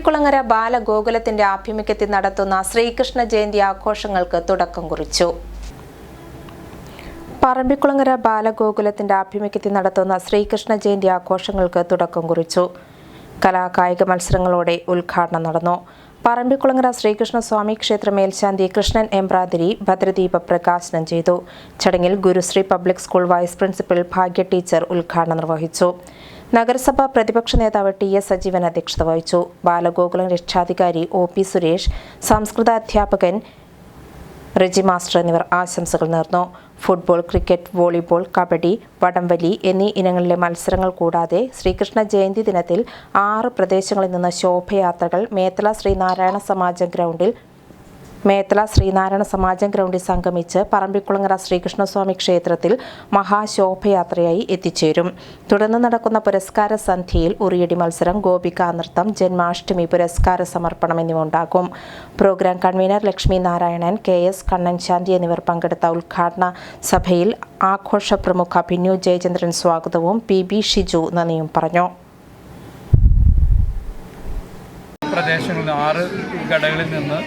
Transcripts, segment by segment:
പറമ്പിക്കുളങ്ങര ബാലഗോകുലത്തിന്റെ ആഭിമുഖ്യത്തിൽ നടത്തുന്ന ശ്രീകൃഷ്ണ ജയന്തി ആഘോഷങ്ങൾക്ക് തുടക്കം കുറിച്ചു. പറമ്പിക്കുളങ്ങര ബാലഗോകുലത്തിന്റെ ആഭിമുഖ്യത്തിൽ നടത്തുന്ന ശ്രീകൃഷ്ണ ജയന്തി ആഘോഷങ്ങൾക്ക് തുടക്കം കുറിച്ചു. കലാകായിക മത്സരങ്ങളോടെ ഉദ്ഘാടനം നടന്നു. പറമ്പിക്കുളങ്ങര ശ്രീകൃഷ്ണ സ്വാമി ക്ഷേത്ര മേൽശാന്തി കൃഷ്ണൻ എംബ്രാതിരി ഭദ്രദീപ പ്രകാശനം ചെയ്തു. ചടങ്ങിൽ Gurushree public school vice principal Bhagya teacher ഉദ്ഘാടനം നിർവഹിച്ചു. നഗരസഭ പ്രതിപക്ഷ നേതാവ് ടി എസ് സജീവൻ അധ്യക്ഷത വഹിച്ചു. ബാലഗോകുലം രക്ഷാധികാരി ഒ പി സുരേഷ് സംസ്കൃത അധ്യാപകൻ റെജി മാസ്റ്റർ എന്നിവർ ആശംസകൾ നേർന്നു. ഫുട്ബോൾ ക്രിക്കറ്റ് വോളിബോൾ കബഡി വടംവലി എന്നീ ഇനങ്ങളിലെ മത്സരങ്ങൾ കൂടാതെ ശ്രീകൃഷ്ണ ജയന്തി ദിനത്തിൽ ആറ് പ്രദേശങ്ങളിൽ നിന്ന് ശോഭയാത്രകൾ മേത്തല ശ്രീനാരായണ സമാജം ഗ്രൗണ്ടിൽ മേത്തല ശ്രീനാരായണ സമാജം ഗ്രൗണ്ടിൽ സംഗമിച്ച് പറമ്പിക്കുളങ്ങര ശ്രീകൃഷ്ണസ്വാമി ക്ഷേത്രത്തിൽ മഹാശോഭയാത്രയായി എത്തിച്ചേരും. തുടർന്ന് നടക്കുന്ന പുരസ്കാര സന്ധ്യയിൽ ഉറിയടി മത്സരം ഗോപികാ നൃത്തം ജന്മാഷ്ടമി പുരസ്കാര സമർപ്പണം എന്നിവ ഉണ്ടാകും. Program convener Lakshmi Narayanan K S Kannanshanthi എന്നിവർ പങ്കെടുത്ത ഉദ്ഘാടന സഭയിൽ ആഘോഷ പ്രമുഖ പിന്നു ജയചന്ദ്രൻ സ്വാഗതവും പി ബി ഷിജു നന്ദിയും പറഞ്ഞു. പ്രദേശങ്ങളിൽ ആറ് കടകളിൽ നിന്ന്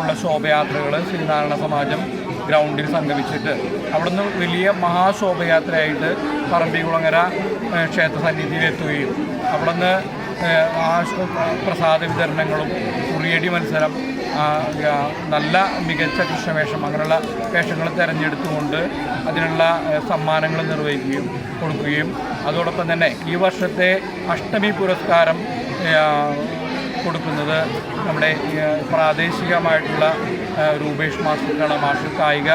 ഉള്ള ശോഭയാത്രകൾ ശ്രീനാരായണ സമാജം ഗ്രൗണ്ടിൽ സംഗമിച്ചിട്ട്. അവിടുന്ന് വലിയ മഹാശോഭയാത്രയായിട്ട് പറമ്പിക്കുളങ്ങര ആ, ക്ഷേത്ര സന്നിധിയിലെത്തുകയും അവിടുന്ന് ആ, പ്രസാദ വിതരണങ്ങളും കുറിയടി മത്സരം നല്ല മികച്ച കൃഷ്ണവേഷം അങ്ങനെയുള്ള വേഷങ്ങൾ തിരഞ്ഞെടുത്തുകൊണ്ട് അതിനുള്ള സമ്മാനങ്ങൾ നിർവഹിക്കുകയും കൊടുക്കുകയും. അതോടൊപ്പം തന്നെ ഈ വർഷത്തെ അഷ്ടമി പുരസ്കാരം കൊടുക്കുന്നത് നമ്മുടെ പ്രാദേശികമായിട്ടുള്ള രൂപേഷ് മാസ്റ്റർക്കാണ്. മാസ്റ്റർ കായിക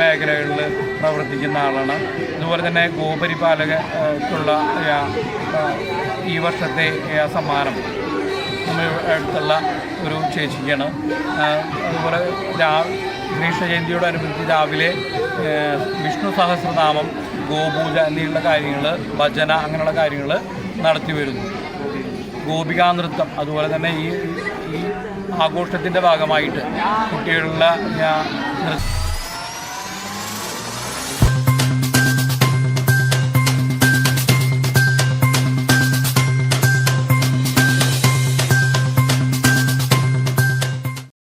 മേഖലകളിൽ പ്രവർത്തിക്കുന്ന ആളാണ്. അതുപോലെ തന്നെ ആ, ഈ വർഷത്തെ സമ്മാനം നമ്മുടെ അടുത്തുള്ള ഒരു ചേച്ചിക്കാണ്. അതുപോലെ രാ കൃഷ്ണ ജയന്തിയോടനുബന്ധിച്ച് രാവിലെ വിഷ്ണു സഹസ്രനാമം ഗോപൂജ എന്നുള്ള കാര്യങ്ങൾ ഭജന അങ്ങനെയുള്ള കാര്യങ്ങൾ നടത്തി വരുന്നു. ഗോപികാ നൃത്തം അതുപോലെ തന്നെ ഈ ഈ ആഘോഷത്തിന്റെ ഭാഗമായിട്ട് കുട്ടികളുടെ നൃത്ത